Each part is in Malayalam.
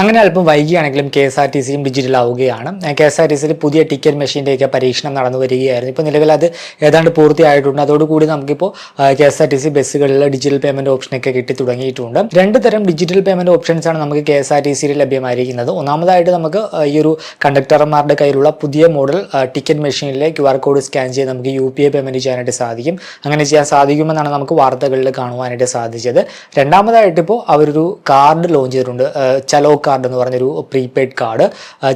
അങ്ങനെ അല്പം വൈകിയാണെങ്കിലും കെ എസ് ആർ ടി സിയും ഡിജിറ്റൽ ആവുകയാണ്. കെ എസ് ആർ ടി സിയിൽ പുതിയ ടിക്കറ്റ് മെഷീന്റെയൊക്കെ പരീക്ഷണം നടന്നു വരികയായിരുന്നു. ഇപ്പോൾ നിലവിൽ അത് ഏതാണ്ട് പൂർത്തിയായിട്ടുണ്ട്. അതോടുകൂടി നമുക്കിപ്പോൾ K S R T C ബസ്സുകളിൽ ഡിജിറ്റൽ പേയ്മെന്റ് ഓപ്ഷനൊക്കെ കിട്ടി തുടങ്ങിയിട്ടുണ്ട്. രണ്ട് തരം ഡിജിറ്റൽ പേയ്മെന്റ് ഓപ്ഷൻസ് ആണ് നമുക്ക് കെ എസ് ആർ ടി സിയിൽ ലഭ്യമായിരിക്കുന്നത്. ഒന്നാമതായിട്ട് നമുക്ക് ഈ ഒരു കണ്ടക്ടർമാരുടെ കയ്യിലുള്ള പുതിയ മോഡൽ ടിക്കറ്റ് മെഷീനിലെ ക്യു ആർ കോഡ് സ്കാൻ ചെയ്ത് നമുക്ക് യു പി ഐ പേയ്മെന്റ് ചെയ്യാനായിട്ട് സാധിക്കും. അങ്ങനെ ചെയ്യാൻ സാധിക്കുമെന്നാണ് നമുക്ക് വാർത്തകളിൽ കാണുവാനായിട്ട് സാധിച്ചത്. രണ്ടാമതായിട്ട് ഇപ്പോൾ അവരൊരു കാർഡ് ലോഞ്ച് ചെയ്തിട്ടുണ്ട്. ചലോ കാർഡ് എന്ന് പറഞ്ഞൊരു പ്രീപെയ്ഡ് കാർഡ്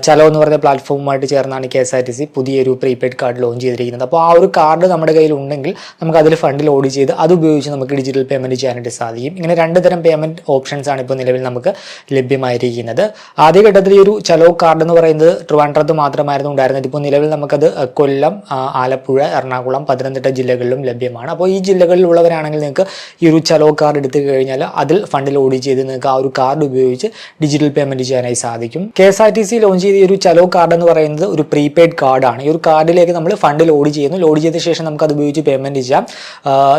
ചലോ എന്ന് പറഞ്ഞ പ്ലാറ്റ്ഫോമുമായിട്ട് ചേർന്നാണ് K S R T C പുതിയൊരു പ്രീപെയ്ഡ് കാർഡ് ലോഞ്ച് ചെയ്തിരിക്കുന്നത്. അപ്പോൾ ആ ഒരു കാർഡ് നമ്മുടെ കയ്യിൽ ഉണ്ടെങ്കിൽ നമുക്ക് അതിൽ ഫണ്ട് ലോഡ് ചെയ്ത് അത് ഉപയോഗിച്ച് നമുക്ക് ഡിജിറ്റൽ പേയ്മെന്റ് ചെയ്യാനായിട്ട് സാധിക്കും. ഇങ്ങനെ രണ്ട് തരം പേയ്മെന്റ് ഓപ്ഷൻസ് ആണ് ഇപ്പോൾ നിലവിൽ നമുക്ക് ലഭ്യമായിരിക്കുന്നത്. ആദ്യഘട്ടത്തിൽ ഈ ഒരു ചലോ കാർഡ് എന്ന് പറയുന്നത് ട്രിവാൻഡ്രത്ത് മാത്രമായിരുന്നു ഉണ്ടായിരുന്നത്. ഇപ്പോൾ നിലവിൽ നമുക്കത് കൊല്ലം ആലപ്പുഴ എറണാകുളം പത്തനംതിട്ട ജില്ലകളിലും ലഭ്യമാണ്. അപ്പോൾ ഈ ജില്ലകളിലുള്ളവരാണെങ്കിൽ നിങ്ങൾക്ക് ഈ ഒരു ചലോ കാർഡ് എടുത്തു കഴിഞ്ഞാൽ അതിൽ ഫണ്ട് ലോഡ് ചെയ്ത് നിങ്ങൾക്ക് ആ ഒരു കാർഡ് ഉപയോഗിച്ച് ഡിജിറ്റൽ പേയ്മെന്റ് ചെയ്യാനായി സാധിക്കും. K S R T C launch ചെയ്ത ഒരു ചലോ കാർഡ് എന്ന് പറയുന്നത് ഒരു പ്രീപെയ്ഡ് കാർഡാണ് ഈ ഒരു കാർഡിലേക്ക് നമ്മൾ ഫണ്ട് ലോഡ് ചെയ്യുന്നു. ലോഡ് ചെയ്ത ശേഷം നമുക്ക് അത് ഉപയോഗിച്ച് പേയ്മെന്റ് ചെയ്യാം.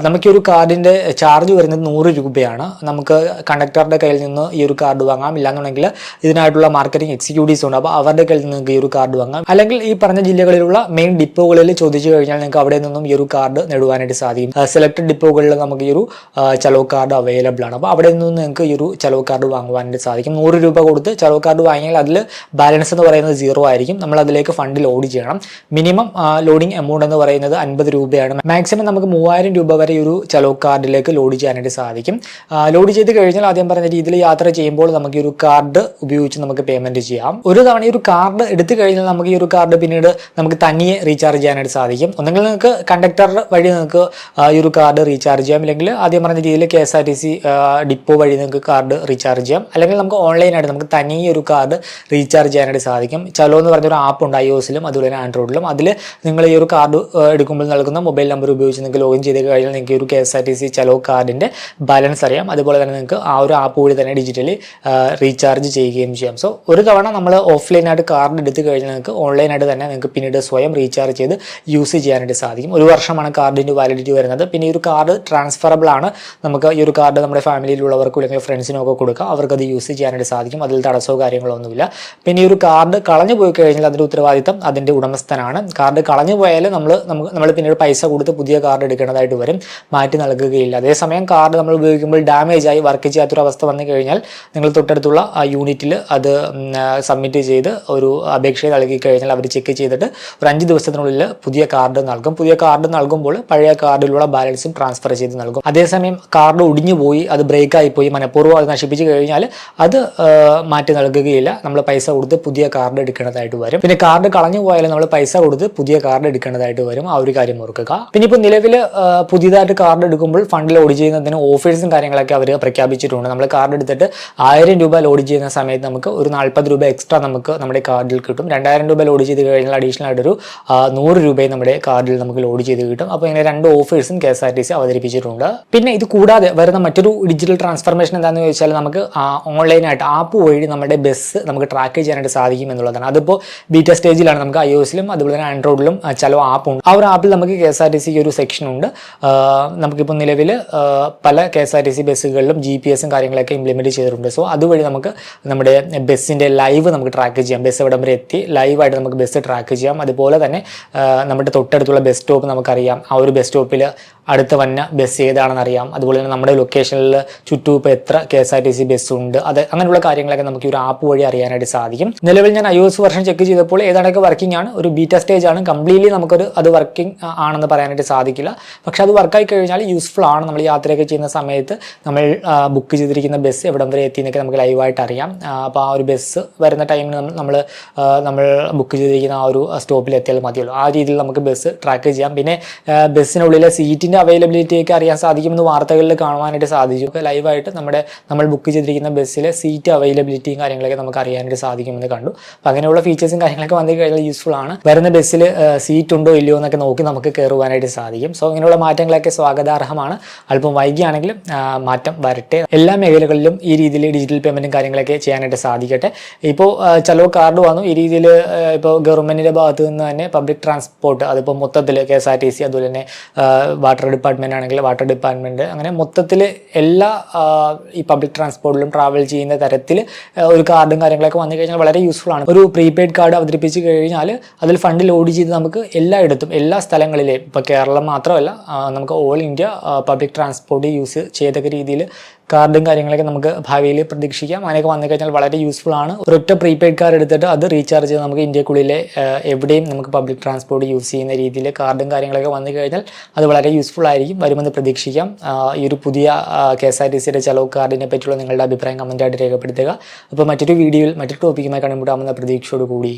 നമുക്ക് ഒരു കാർഡിന്റെ ചാർജ് വരുന്നത് നൂറ് രൂപയാണ്. നമുക്ക് കണ്ടക്ടറുടെ കയ്യിൽ നിന്ന് ഈ ഒരു കാർഡ് വാങ്ങാം. ഇല്ലാന്നുണ്ടെങ്കിൽ ഇതിനായിട്ടുള്ള മാർക്കറ്റിംഗ് എക്സിക്യൂട്ടീവ്സ് ഉണ്ട്. അപ്പോൾ അവരുടെ കയ്യിൽ നിന്ന് നിങ്ങൾക്ക് ഈ ഒരു കാർഡ് വാങ്ങാം. അല്ലെങ്കിൽ ഈ പറഞ്ഞ ജില്ലകളിലുള്ള മെയിൻ ഡിപ്പോകളിൽ ചോദിച്ചു കഴിഞ്ഞാൽ നിങ്ങൾക്ക് അവിടെ നിന്നും ഈ ഒരു കാർഡ് നേടുവാനായിട്ട് സാധിക്കും. സെലക്ടഡ് ഡിപ്പോകളിൽ നമുക്ക് ഈ ഒരു ചലോ കാർഡ് അവൈലബിൾ ആണ്. അപ്പോൾ അവിടെ നിന്നും നിങ്ങൾക്ക് ഈ ഒരു ചലോ കാർഡ് വാങ്ങുവാനായിട്ട് സാധിക്കും. നൂറ് രൂപ കൊടുത്ത് ചലോ കാർഡ് വാങ്ങിയാൽ അതിൽ ബാലൻസ് എന്ന് പറയുന്നത് സീറോ ആയിരിക്കും. നമ്മൾ അതിലേക്ക് ഫണ്ട് ലോഡ് ചെയ്യണം. മിനിമം ലോഡിംഗ് എമൗണ്ട് എന്ന് പറയുന്നത് അൻപത് രൂപയാണ്. മാക്സിമം നമുക്ക് മൂവായിരം രൂപ വരെ ഒരു ചെലവ് കാർഡിലേക്ക് ലോഡ് ചെയ്യാനായിട്ട് സാധിക്കും. ലോഡ് ചെയ്ത് കഴിഞ്ഞാൽ ആദ്യം പറഞ്ഞ രീതിയിൽ യാത്ര ചെയ്യുമ്പോൾ നമുക്ക് ഒരു കാർഡ് ഉപയോഗിച്ച് നമുക്ക് പേയ്മെന്റ് ചെയ്യാം. ഒരു തവണ ഈ ഒരു കാർഡ് എടുത്തു കഴിഞ്ഞാൽ നമുക്ക് ഈ ഒരു കാർഡ് പിന്നീട് നമുക്ക് തനിയെ റീചാർജ് ചെയ്യാനായിട്ട് സാധിക്കും. ഒന്നെങ്കിൽ നിങ്ങൾക്ക് കണ്ടക്ടർ വഴി നിങ്ങൾക്ക് ഈ ഒരു കാർഡ് റീചാർജ് ചെയ്യാം. അല്ലെങ്കിൽ ആദ്യം പറഞ്ഞ രീതിയിൽ കെ ഡിപ്പോ വഴി നിങ്ങൾക്ക് കാർഡ് റീചാർജ് ചെയ്യാം. അല്ലെങ്കിൽ നമുക്ക് ഓൺലൈനായിട്ട് നമുക്ക് തനിയെ ഒരു കാർഡ് റീചാർജ് ചെയ്യാനായിട്ട് സാധിക്കും. ചലോ എന്ന് പറഞ്ഞൊരു ആപ്പ് ഉണ്ട് ഐ ഒസിലും അതുപോലെ തന്നെ ആൻഡ്രോയിഡിലും അതിൽ നിങ്ങൾ ഈ ഒരു കാർഡ് എടുക്കുമ്പോൾ നൽകുന്ന മൊബൈൽ നമ്പർ ഉപയോഗിച്ച് നിങ്ങൾക്ക് ലോഗിൻ ചെയ്ത് കഴിഞ്ഞാൽ നിങ്ങൾക്ക് ഒരു K S R T C Chalo കാർഡിന്റെ ബാലൻസ് അറിയാം. അതുപോലെ തന്നെ നിങ്ങൾക്ക് ആ ഒരു ആപ്പ് വഴി തന്നെ ഡിജിറ്റലി റീചാർജ് ചെയ്യുകയും ചെയ്യാം. സോ ഒരു തവണ നമ്മൾ ഓഫ്ലൈനായിട്ട് കാർഡ് എടുത്ത് കഴിഞ്ഞാൽ നിങ്ങൾക്ക് ഓൺലൈനായിട്ട് തന്നെ നിങ്ങൾക്ക് പിന്നീട് സ്വയം റീചാർജ് ചെയ്ത് യൂസ് ചെയ്യാനായിട്ട് സാധിക്കും. ഒരു വർഷമാണ് കാർഡിന്റെ വാലിഡിറ്റി വരുന്നത്. പിന്നെ ഈ ഒരു കാർഡ് ട്രാൻസ്ഫറബിൾ ആണ്. നമുക്ക് ഈ ഒരു കാർഡ് നമ്മുടെ ഫാമിലിയിലുള്ളവർക്കും അല്ലെങ്കിൽ ഫ്രണ്ട്സിനൊക്കെ കൊടുക്കാം. അവർക്ക് അത് യൂസ് ചെയ്യാനായിട്ട് സാധിക്കും. അതിൽ തടസ്സമോ കാര്യങ്ങളോ ഒന്നുമില്ല. പിന്നെ ഈ ഒരു കാർഡ് കളഞ്ഞു പോയി കഴിഞ്ഞാൽ അതിന്റെ ഉത്തരവാദിത്തം അതിന്റെ ഉടമസ്ഥനാണ്. കാർഡ് കളഞ്ഞു പോയാൽ നമ്മൾ നമുക്ക് നമ്മൾ പിന്നീട് പൈസ കൊടുത്ത് പുതിയ കാർഡ് എടുക്കേണ്ടതായിട്ട് വരും. മാറ്റി നൽകുകയില്ല. അതേസമയം കാർഡ് നമ്മൾ ഉപയോഗിക്കുമ്പോൾ ഡാമേജ് ആയി വർക്ക് ചെയ്യാത്തൊരു അവസ്ഥ വന്നു കഴിഞ്ഞാൽ നിങ്ങൾ തൊട്ടടുത്തുള്ള ആ യൂണിറ്റിൽ അത് സബ്മിറ്റ് ചെയ്ത് ഒരു അപേക്ഷ നൽകി കഴിഞ്ഞാൽ അവർ ചെക്ക് ചെയ്തിട്ട് ഒരു അഞ്ച് ദിവസത്തിനുള്ളിൽ പുതിയ കാർഡ് നൽകും. പുതിയ കാർഡ് നൽകുമ്പോൾ പഴയ കാർഡിലുള്ള ബാലൻസും ട്രാൻസ്ഫർ ചെയ്ത് നൽകും. അതേസമയം കാർഡ് ഒടിഞ്ഞു പോയി അത് ബ്രേക്ക് ആയിപ്പോയി മനഃപൂർവം അത് നശിപ്പിച്ചു കഴിഞ്ഞാൽ അത് മാറ്റി നൽകുകയില്ല. നമ്മൾ പൈസ കൊടുത്ത് പുതിയ കാർഡ് എടുക്കേണ്ടതായിട്ട് വരും. പിന്നെ കാർഡ് കളഞ്ഞു പോയാലും നമ്മൾ പൈസ കൊടുത്ത് പുതിയ കാർഡ് എടുക്കേണ്ടതായിട്ട് വരും. ആ ഒരു കാര്യം ഓർക്കുക. പിന്നെ ഇപ്പോൾ നിലവിൽ പുതിയതായിട്ട് കാർഡ് എടുക്കുമ്പോൾ ഫണ്ട് ലോഡ് ചെയ്യുന്നതിന് ഓഫേഴ്സും കാര്യങ്ങളൊക്കെ അവർ പ്രഖ്യാപിച്ചിട്ടുണ്ട്. നമ്മൾ കാർഡ് എടുത്തിട്ട് ആയിരം രൂപ ലോഡ് ചെയ്യുന്ന സമയത്ത് നമുക്ക് ഒരു നാൽപ്പത് രൂപ എക്സ്ട്രാ നമുക്ക് നമ്മുടെ കാർഡിൽ കിട്ടും. രണ്ടായിരം രൂപ ലോഡ് ചെയ്ത് കഴിഞ്ഞാൽ അഡീഷണൽ ആയിട്ടൊരു ഒരു നൂറ് രൂപയും നമ്മുടെ കാർഡിൽ നമുക്ക് ലോഡ് ചെയ്ത് കിട്ടും. അപ്പോൾ ഇങ്ങനെ രണ്ട് ഓഫേഴ്സും K S R T C അവതരിപ്പിച്ചിട്ടുണ്ട്. പിന്നെ ഇത് കൂടാതെ വരുന്ന മറ്റൊരു ഡിജിറ്റൽ ട്രാൻസ്ഫർമേഷൻ എന്താണെന്ന് ചോദിച്ചാൽ നമുക്ക് ഓൺലൈനായിട്ട് ആപ്പ് വഴി നമ്മുടെ ബസ് നമുക്ക് ട്രാക്ക് ചെയ്യാനായിട്ട് സാധിക്കും എന്നുള്ളതാണ്. അതിപ്പോൾ ബീറ്റ സ്റ്റേജിലാണ് നമുക്ക് ഐ ഒസിലും അതുപോലെ തന്നെ ആൻഡ്രോയിഡിലും ചില ആപ്പ് ഉണ്ട്. ആ ഒരു ആപ്പിൽ നമുക്ക് കെ എസ് ആർ ടി സിക്ക് ഒരു സെക്ഷൻ ഉണ്ട്. നമുക്കിപ്പോൾ നിലവിൽ പല K S R T C ബസ്സുകളിലും G P എസും കാര്യങ്ങളൊക്കെ ഇംപ്ലിമെന്റ് ചെയ്തിട്ടുണ്ട്. സോ അതുവഴി നമുക്ക് നമ്മുടെ ബസ്സിന്റെ ലൈവ് നമുക്ക് ട്രാക്ക് ചെയ്യാം. ബസ് എവിടം വരെ എത്തി ലൈവായിട്ട് നമുക്ക് ബസ് ട്രാക്ക് ചെയ്യാം. അതുപോലെ തന്നെ നമ്മുടെ തൊട്ടടുത്തുള്ള ബസ് സ്റ്റോപ്പ് നമുക്കറിയാം. ആ ഒരു ബസ് സ്റ്റോപ്പിൽ അടുത്ത വന്ന ബസ് ഏതാണെന്ന് അറിയാം. അതുപോലെ തന്നെ നമ്മുടെ ലൊക്കേഷനിൽ ചുറ്റും എത്ര K S R T C bus ഉണ്ട്. അത് അങ്ങനെയുള്ള കാര്യങ്ങളൊക്കെ നമുക്ക് ഈ ഒരു ആപ്പ് വഴി അറിയാനായിട്ട് സാധിക്കും. നിലവിൽ ഞാൻ ഐ വെർഷൻ ചെക്ക് ചെയ്തപ്പോൾ ഏതാണ്ടൊക്കെ വർക്കിംഗ് ആണ്. ഒരു ബീറ്റ സ്റ്റേജ് ആണ്. കംപ്ലീറ്റ്ലി നമുക്കൊരു അത് വർക്കിംഗ് ആണെന്ന് പറയാനായിട്ട് സാധിക്കില്ല. പക്ഷെ അത് വർക്കായി കഴിഞ്ഞാൽ യൂസ്ഫുൾ ആണ്. നമ്മൾ യാത്രയൊക്കെ ചെയ്യുന്ന സമയത്ത് നമ്മൾ ബുക്ക് ചെയ്തിരിക്കുന്ന ബസ് എവിടം വരെ എത്തി എന്നൊക്കെ നമുക്ക് ലൈവായിട്ട് അറിയാം. അപ്പോൾ ആ ഒരു ബസ് വരുന്ന ടൈമിൽ നമ്മൾ നമ്മൾ ബുക്ക് ചെയ്തിരിക്കുന്ന ആ ഒരു സ്റ്റോപ്പിൽ എത്തിയാൽ മതിയല്ലോ. ആ രീതിയിൽ നമുക്ക് ബസ് ട്രാക്ക് ചെയ്യാം. പിന്നെ ബസ്സിനുള്ളിലെ സീറ്റിന്റെ അവൈലബിലിറ്റി ഒക്കെ അറിയാൻ സാധിക്കുമെന്ന് വാർത്തകളിൽ കാണുവാനായിട്ട് സാധിച്ചു ലൈവായിട്ട് നമ്മുടെ നമ്മൾ ബുക്ക് ചെയ്തിരിക്കുന്ന ബസ്സിലെ സീറ്റ് അവൈലബിലിറ്റിയും കാര്യങ്ങളൊക്കെ നമുക്ക് അറിയാനായിട്ട് സാധിക്കുമെന്ന് കണ്ടു. അപ്പോൾ അങ്ങനെയുള്ള ഫീച്ചേഴ്സും കാര്യങ്ങളൊക്കെ വന്നു കഴിഞ്ഞാൽ യൂസ്ഫുൾ ആണ്. വരുന്ന ബസ്സിൽ സീറ്റ് ഉണ്ടോ ഇല്ലയോ എന്നൊക്കെ നോക്കി നമുക്ക് കയറുവാനായിട്ട് സാധിക്കും. സോ ഇങ്ങനെയുള്ള മാറ്റങ്ങളൊക്കെ സ്വാഗതാർഹമാണ്. അല്പം വൈകിയാണെങ്കിലും മാറ്റം വരട്ടെ. എല്ലാ മേഖലകളിലും ഈ രീതിയിൽ ഡിജിറ്റൽ പേയ്മെന്റും കാര്യങ്ങളൊക്കെ ചെയ്യാനായിട്ട് സാധിക്കട്ടെ. ഇപ്പോൾ ചിലവ് കാർഡ് വന്നു. ഈ രീതിയിൽ ഇപ്പോൾ ഗവൺമെന്റിന്റെ ഭാഗത്ത് നിന്ന് തന്നെ പബ്ലിക് ട്രാൻസ്പോർട്ട് അതിപ്പോൾ മൊത്തത്തിൽ K S R T C അതുപോലെ തന്നെ വാട്ടർ ഡിപ്പാർട്ട്മെന്റ് ആണെങ്കിൽ വാട്ടർ ഡിപ്പാർട്ട്മെന്റ് അങ്ങനെ മൊത്തത്തിൽ എല്ലാ ഈ പബ്ലിക് ട്രാൻസ്പോർട്ടിലും ട്രാവൽ ചെയ്യുന്ന തരത്തിൽ ഒരു കാർഡും കാര്യങ്ങളൊക്കെ വന്നു കഴിഞ്ഞാൽ വളരെ യൂസ്ഫുൾ ആണ്. ഒരു പ്രീപെയ്ഡ് കാർഡ് അവതരിപ്പിച്ച് കഴിഞ്ഞാൽ അതിൽ ഫണ്ട് ലോഡ് ചെയ്ത് നമുക്ക് എല്ലായിടത്തും എല്ലാ സ്ഥലങ്ങളിലെയും ഇപ്പോൾ കേരളം മാത്രമല്ല നമുക്ക് all India public transport use ചെയ്തൊക്കെ രീതിയിൽ കാർഡും കാര്യങ്ങളൊക്കെ നമുക്ക് ഭാവിയിൽ പ്രതീക്ഷിക്കാം. അങ്ങനെയൊക്കെ വന്നു കഴിഞ്ഞാൽ വളരെ യൂസ്ഫുൾ ആണ്. ഒരൊറ്റ പ്രീപെയ്ഡ് കാർഡ് എടുത്തിട്ട് അത് റീചാർജ് ചെയ്ത് നമുക്ക് ഇന്ത്യക്കുള്ളിലെ എവിടെയും നമുക്ക് പബ്ലിക് ട്രാൻസ്പോർട്ട് യൂസ് ചെയ്യുന്ന രീതിയിൽ കാർഡും കാര്യങ്ങളൊക്കെ വന്നു കഴിഞ്ഞാൽ അത് വളരെ യൂസ്ഫുൾ ആയിരിക്കും. വരുമെന്ന് പ്രതീക്ഷിക്കാം. ഈ ഒരു പുതിയ കെ എസ് ആർ ടി സിയുടെ ചെലവ് കാർഡിനെ പറ്റിയുള്ള നിങ്ങളുടെ അഭിപ്രായം കമന്റായിട്ട് രേഖപ്പെടുത്തുക. അപ്പോൾ മറ്റൊരു വീഡിയോയിൽ മറ്റൊരു ടോപ്പിക്കുമായി കണ്ടുമുട്ടാമെന്ന പ്രതീക്ഷയോട് കൂടി